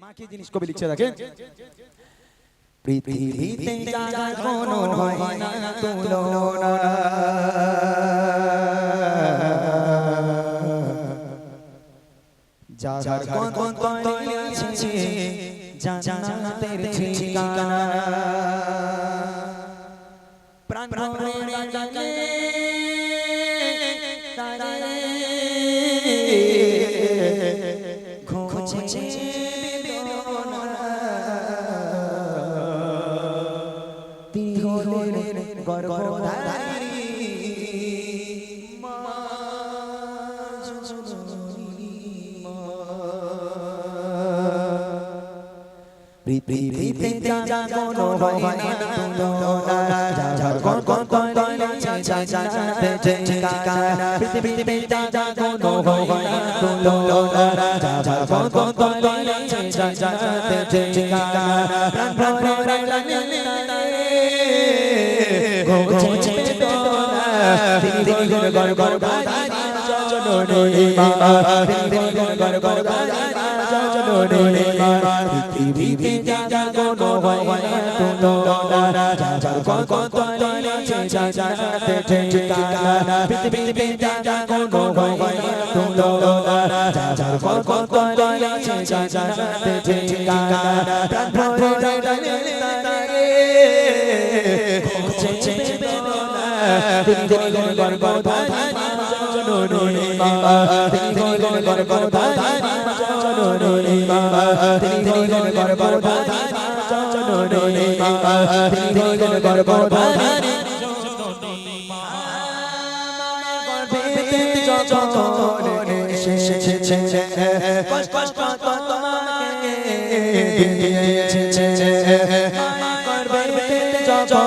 মা কি জিনিস কবি লিখছে দেখেন? পৃথিবীতে যার কোনো হয় না তুলনা। যার কত তৈছে জান্নাতের ঠিকানা। প্রাণ ভরে ডাকে তারে গর্ভধারী। পৃথিবীতে যা কোনো হয় না তুলনা যার কোন কোন তৈছে জান্নাতে ঠিকানা পৃথিবীতে যা কোনো হয় না তুলনা যার কোন কোন তৈছে জান্নাতে ঠিকানা প্রাণ ভরে লাগে ঘুমছে বেদনা তিনি গর গর গর জননী মা তিনি গর গর গর জননী মা পৃথিবীতে যা হয় যার কোন কোন তৈছে জান্নাতে ঠিকানা পৃথিবীতে যা হয় তুলনা যার কোন কোন তৈছে জান্নাতে ঠিকানা প্রাণ তিনি গর গর গর বাধারি জননী মা তিনি গর গর গর বাধারি জননী মা তিনি গর গর গর জননী মা তিনি গর গর গর কষ্ট কষ্ট তোমাকে দিয়েছে করবে যখন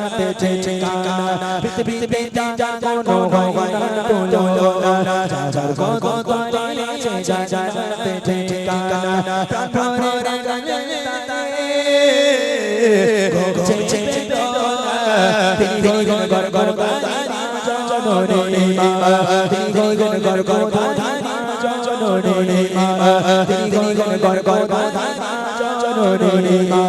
জান্নাতে ঠিকানা পৃথিবীতে যা যা কোনো হয় না তুলনা যা কোন কোন তৈছে জান্নাতে ঠিকানা প্রাণ ভরে লাগে ঘুমছে বেদনা তিনি গর গর গর জননী মা তিনি গর গর গর বাধারি জননী মা তিনি গর গর গর জননী মা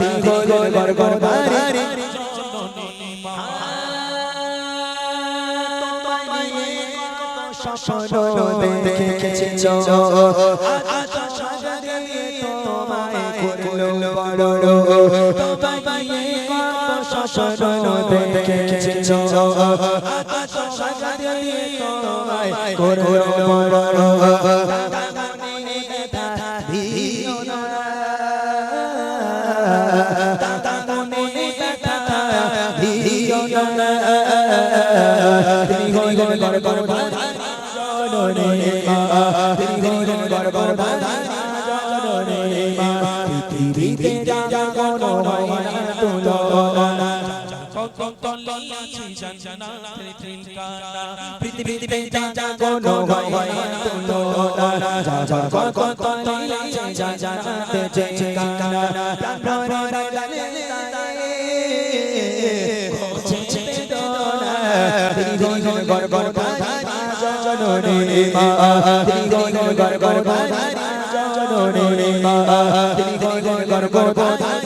তিনি গর গর গর স্বপ্ন দেখেছি তোমায় করল বড় স্বপ্ন দেখেছি তোমায় করল বড় গর গর গর পৃথিবীতে যা যা কোনো হয় না তুলনা যা যা কোন কোন তৈছে জান্নাতে ঠিকানা প্রাণ ভরে লাগে গর গর বাধারি জননী মা গর গর বাধারি জননী মা গর গর বাধারি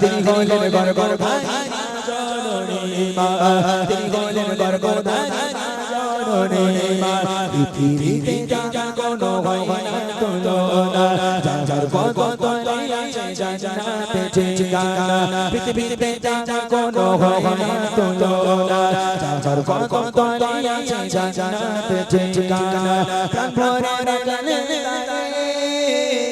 তিনি গলেন গর গর ভাই জননী মা তিনি গর্ভধারী জননী মা পৃথিবীতে যা কোনো হয় না তুলনা। যার যার কত তলে ঠিকানা। পৃথিবীতে যা কোনো হয় না তুলনা। যার যার কত তলে ঠিকানা। প্রাণ ভরে গেলে